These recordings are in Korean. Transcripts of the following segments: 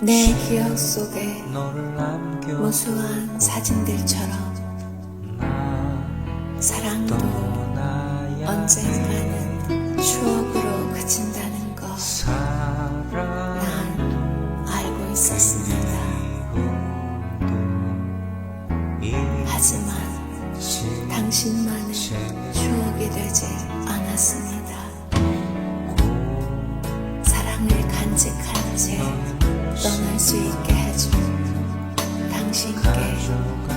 내 기억 속에 무수한 사진들처럼 나 사랑도 언젠가는 추억으로 그친다는 거 사랑 난 알고 있었습니다. 하지만 당신만 떠날 수 있게 해준 당신께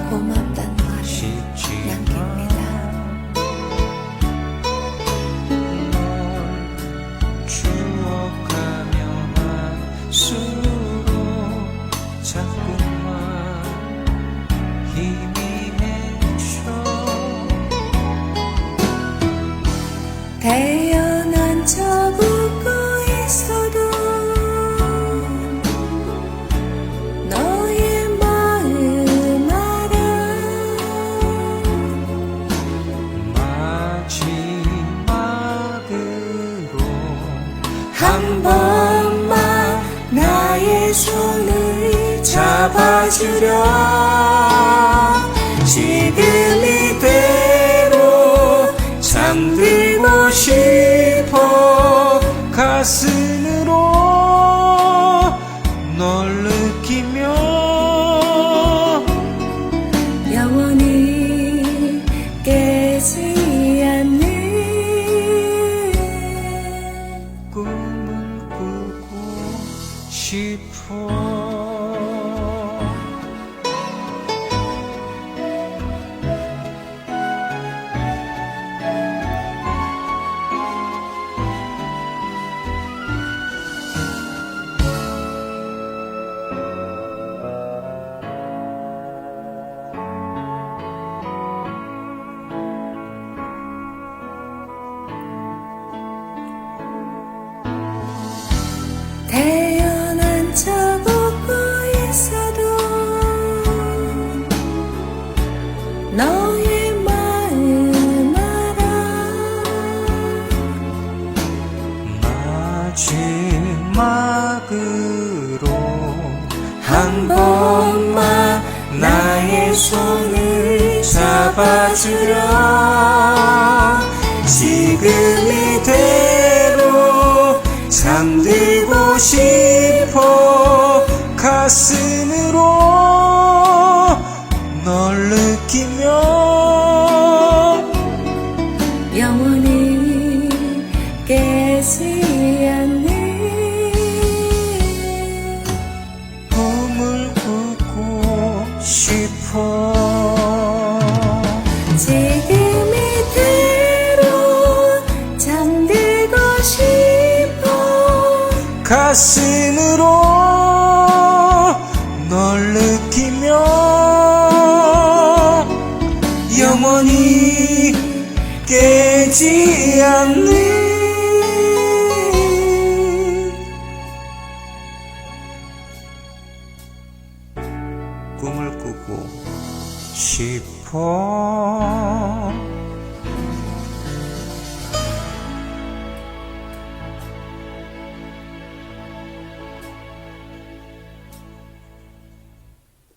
고맙단 말을 남깁니다. 추억하며 자꾸만 힘 한 번만 나의 손을 잡아주려 지금 이 싶어 손을 잡아주려 지금 이대로 잠들고 싶어 가슴으로 널 느끼며 영원히 깨지 않는 꿈을 꾸고 싶어 지금 이대로 잠들고 싶어 가슴으로 널 느끼며 영원히 깨지 않는 꿈을 꾸고 싶어.